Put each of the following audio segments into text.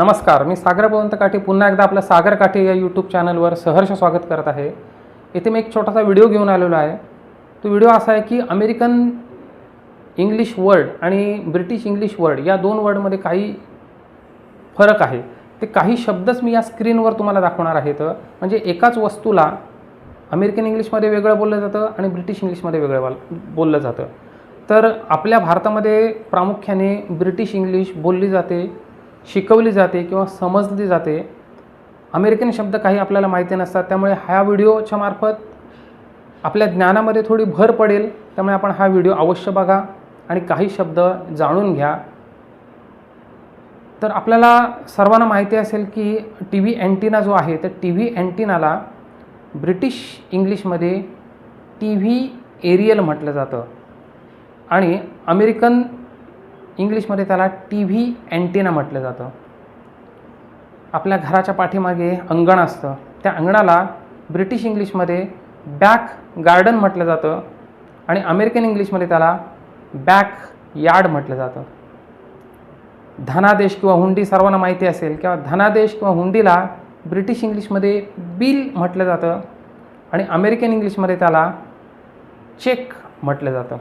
नमस्कार मी सागर भवंत काठे. पुन्हा एकदा आपलं सागर काठे या यूट्यूब चॅनलवर सहर्ष स्वागत करत आहे. इथे मी एक छोटासा व्हिडिओ घेऊन आलेलो आहे. तो व्हिडिओ असा आहे की अमेरिकन इंग्लिश वर्ड आणि ब्रिटिश इंग्लिश वर्ड या दोन वर्डमध्ये काही फरक आहे. ते काही शब्दच मी या स्क्रीनवर तुम्हाला दाखवणार आहेत म्हणजे एकाच वस्तूला अमेरिकन इंग्लिशमध्ये वेगळं बोललं जातं आणि ब्रिटिश इंग्लिशमध्ये वेगळं बोल बोललं जातं. तर आपल्या भारतामध्ये प्रामुख्याने ब्रिटिश इंग्लिश बोलली जाते. शिकवली जाते किंवा समजली जाते. अमेरिकन शब्द काही आपल्याला माहिती नसतात त्यामुळे ह्या व्हिडिओच्या मार्फत आपल्या ज्ञानामध्ये थोडी भर पडेल. त्यामुळे आपण हा व्हिडिओ अवश्य बघा आणि काही शब्द जाणून घ्या. तर आपल्याला सर्वांना माहिती असेल की टी व्ही अँटिना जो आहे तर टी व्ही अँटिनाला ब्रिटिश इंग्लिशमध्ये टी व्ही एरियल म्हटलं जातं. आणि अमेरिकन इंग्लिशमध्ये त्याला टी व्ही अँटेना म्हटलं जातं. आपल्या घराच्या पाठीमागे अंगण असतं. त्या अंगणाला ब्रिटिश इंग्लिशमध्ये बॅक गार्डन म्हटलं जातं आणि अमेरिकन इंग्लिशमध्ये त्याला बॅक यार्ड म्हटलं जातं. धनादेश किंवा हुंडी सर्वांना माहिती असेल किंवा धनादेश किंवा हुंडीला ब्रिटिश इंग्लिशमध्ये बिल म्हटलं जातं आणि अमेरिकन इंग्लिशमध्ये त्याला चेक म्हटलं जातं.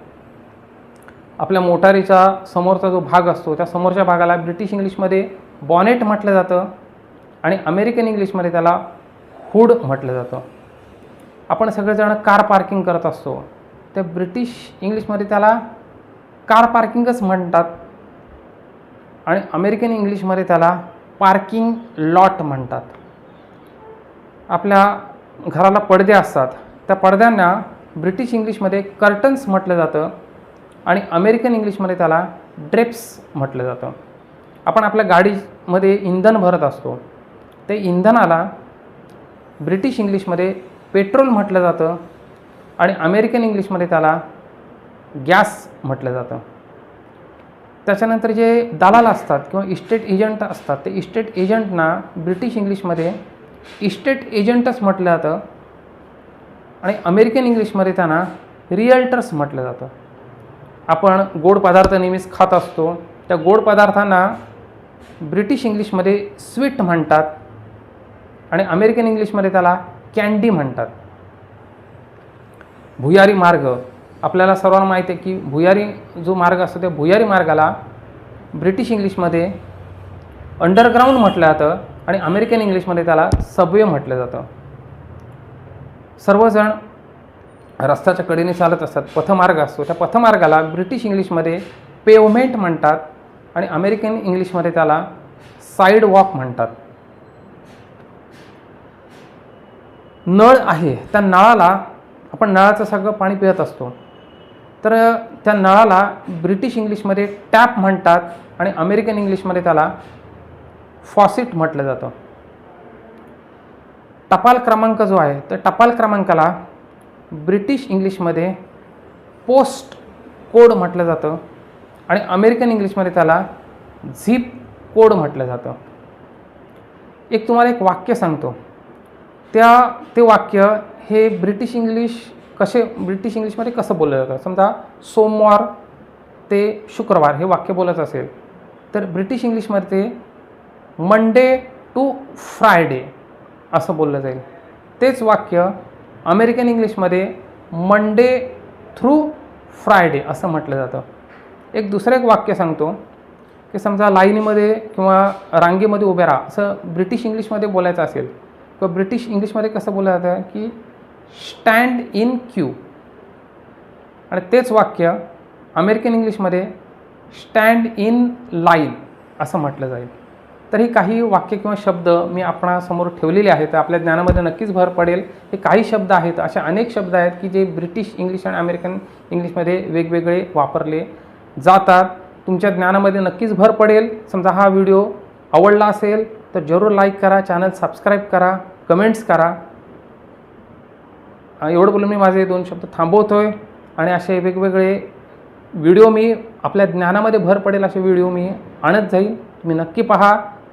आपल्या मोटारीचा समोरचा जो भाग असतो त्या समोरच्या भागाला ब्रिटिश इंग्लिशमध्ये बॉनेट म्हटलं जातं आणि अमेरिकन इंग्लिशमध्ये त्याला हुड म्हटलं जातं. आपण सगळेजण कार पार्किंग करत असतो. त्या ब्रिटिश इंग्लिशमध्ये त्याला कार पार्किंगच म्हणतात आणि अमेरिकन इंग्लिशमध्ये त्याला पार्किंग लॉट म्हणतात. आपल्या घराला पडदे असतात. त्या पडद्यांना ब्रिटिश इंग्लिशमध्ये कर्टन्स म्हटलं जातं. आणि अमेरिकन इंग्लिशमध्ये त्याला ड्रेप्स म्हटलं जातं. आपण आपल्या गाडीमध्ये इंधन भरत असतो. ते इंधनाला ब्रिटिश इंग्लिशमध्ये पेट्रोल म्हटलं जातं आणि अमेरिकन इंग्लिशमध्ये त्याला गॅस म्हटलं जातं. त्याच्यानंतर जे दलाल असतात किंवा इस्टेट एजंट असतात ते इस्टेट एजंटना ब्रिटिश इंग्लिशमध्ये इस्टेट एजंटच म्हटलं जातं आणि अमेरिकन इंग्लिशमध्ये त्यांना रिअल्टर्स म्हटलं जातं. आपण गोड पदार्थ नेहमीच खात असतो. त्या गोड पदार्थांना ब्रिटिश इंग्लिशमध्ये स्वीट म्हणतात आणि अमेरिकन इंग्लिशमध्ये त्याला कॅन्डी म्हणतात. भुयारी मार्ग. आपल्याला सर्वांना माहिती आहे की भुयारी जो मार्ग असतो त्या भुयारी मार्गाला ब्रिटिश इंग्लिशमध्ये अंडरग्राऊंड म्हटलं जातं आणि अमेरिकन इंग्लिशमध्ये त्याला सबवे म्हटलं जातं. सर्वजण रस्त्याच्या कडेने चालत असतात. पथमार्ग असतो. त्या पथमार्गाला ब्रिटिश इंग्लिशमध्ये पेवमेंट म्हणतात आणि अमेरिकन इंग्लिशमध्ये त्याला साईड वॉक म्हणतात. नळ आहे. त्या नळाला आपण नळाचं सगळं पाणी पिळत असतो. तर त्या नळाला ब्रिटिश इंग्लिशमध्ये टॅप म्हणतात आणि अमेरिकन इंग्लिशमध्ये त्याला फॉसिट म्हटलं जातं. टपाल क्रमांक जो आहे तर टपाल क्रमांकाला ब्रिटिश इंग्लिशमध्ये पोस्ट कोड म्हटलं जातं आणि अमेरिकन इंग्लिशमध्ये त्याला झिप कोड म्हटलं जातं. एक तुम्हाला एक वाक्य सांगतो. त्या ते वाक्य हे ब्रिटिश इंग्लिश कसे ब्रिटिश इंग्लिशमध्ये कसं बोललं जातं? समजा सोमवार ते शुक्रवार हे वाक्य बोलत असेल तर ब्रिटिश इंग्लिशमध्ये ते मंडे टू फ्रायडे असं बोललं जाईल. तेच वाक्य अमेरिकन इंग्लिशमध्ये मंडे थ्रू फ्रायडे असं म्हटलं जातं. एक दुसरं एक वाक्य सांगतो की समजा लाईनीमध्ये किंवा रांगेमध्ये उभे राहा. असं ब्रिटिश इंग्लिशमध्ये बोलायचं असेल किंवा ब्रिटिश इंग्लिशमध्ये कसं बोललं जातं की स्टँड इन क्यू आणि तेच वाक्य अमेरिकन इंग्लिशमध्ये स्टँड इन लाईन असं म्हटलं जाईल. तर ही काही वाक्य किंवा शब्द मी आपणासमोर ठेवलेले आहेत आपल्या ज्ञानामध्ये नक्कीच भर पडेल. हे काही शब्द आहेत असे अनेक शब्द आहेत की जे ब्रिटिश इंग्लिश आणि अमेरिकन इंग्लिशमध्ये वेगवेगळे वापरले जातात. तुमच्या ज्ञानामध्ये नक्कीच भर पडेल. समजा हा व्हिडिओ आवडला असेल तर जरूर लाईक करा चॅनल सबस्क्राईब करा कमेंट्स करा. एवढं बोलून मी माझे दोन शब्द थांबवतो आहे आणि असे वेगवेगळे व्हिडिओ मी आपल्या ज्ञानामध्ये भर पडेल असे व्हिडिओ मी आणत जाईल तुम्ही नक्की पहा.